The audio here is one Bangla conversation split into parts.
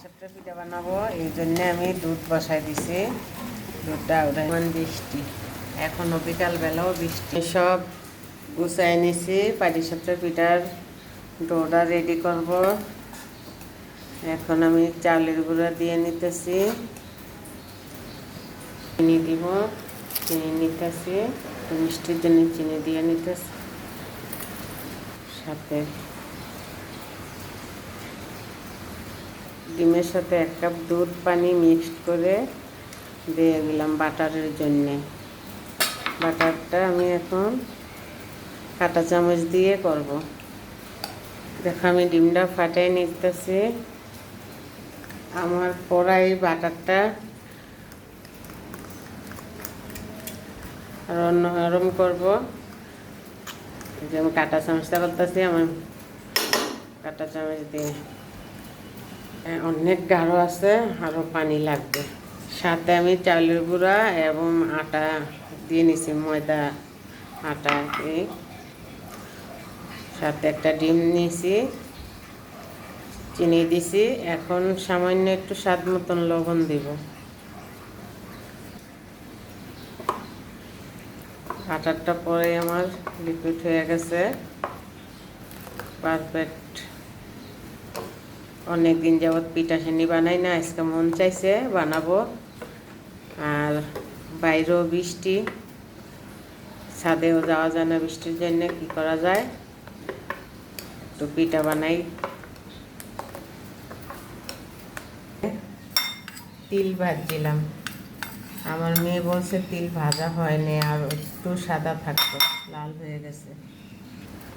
পাটিসাপটা পিঠা বানাবো। এই জন্য আমি দুধ বসাই দিছি। দুধটা এমন বৃষ্টি। এখনও বিকাল বেলাও বৃষ্টি সব গুছাই নিছি পাটিসাপটা পিঠার ডোটা রেডি করব। এখন আমি চালের গুঁড়া দিয়ে নিতেছি। চিনি দিব, চিনি নিতেছি। মিষ্টির জন্য চিনি দিয়ে নিতেছি। সাথে ডিমের সাথে এক কাপ দুধ, পানি মিক্সড করে দিয়ে দিলাম বাটারের জন্যে। বাটারটা আমি এখন কাঁটা চামচ দিয়ে করব। দেখো, আমি ডিমটা ফাটাই নিতেছি। আমার কড়াই বাটারটা আর নরম করব। যে আমি কাঁটা চামচটা করতেছি, আমার কাঁটা চামচ দিয়ে। অনেক গাঢ় আছে আরও পানি লাগবে। সাথে আমি চাউলের গুঁড়া এবং আটা দিয়ে নিছি, ময়দা, আটা সাথে একটা ডিম নিয়েছি চিনি দিছি, এখন সামান্য একটু স্বাদ মতন লবণ দিব। আটারটা পরে আমার লিকুইড হয়ে গেছে পারফেক্ট অনেক দিন যাবৎ পিঠা সেনি বানাই না, আজকে মন চাইছে বানাবো। আর বাইরেও বৃষ্টি, ছাদেও যাওয়া যায় না বৃষ্টির জন্য, কি করা যায়? তো পিঠা বানাই। তিল ভাজছিলাম। আমার মেয়ে বলছে তিল ভাজা হয়নি, আর একটু সাদা থাকতো, লাল হয়ে গেছে।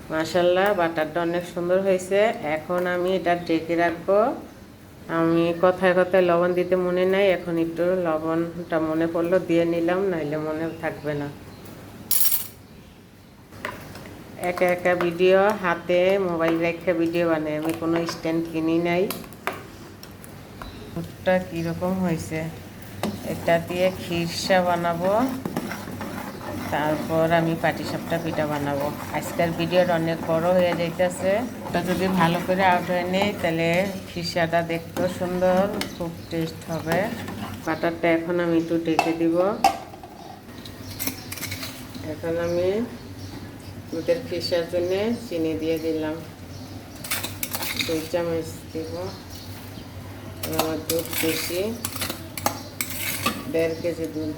মাশাল্লাহ বাটারটা অনেক সুন্দর হয়েছে। এখন আমি এটা ডেকে রাখব। আমি কথায় কথায় লবণ দিতে মনে নাই, এখন একটু লবণটা মনে পড়ল, দিয়ে নিলাম, নাইলে মনে থাকবে না। একা একা ভিডিও, হাতে মোবাইল রেখে ভিডিও বানাই, আমি কোনো স্ট্যান্ড কিনি নাই। ভুট্টা কীরকম হয়েছে? এটা দিয়ে খিরসা বানাবো। তারপর আমি পাটিসাপটা পিঠা বানাবো। আজকের ভিডিওটা অনেক বড় হয়ে যাইতেছে। ওটা যদি ভালো করে আউট হয়ে নেই, তাহলে খিরসাটা দেখতেও সুন্দর, খুব টেস্ট হবে। বাটারটা এখন আমি একটু ডেকে দিব। এখন আমি দুধের খিরসার জন্য চিনি দিয়ে দিলাম। দুই চামচ দিব। আমার দুধ বেশি, দেড় কেজি দুধ।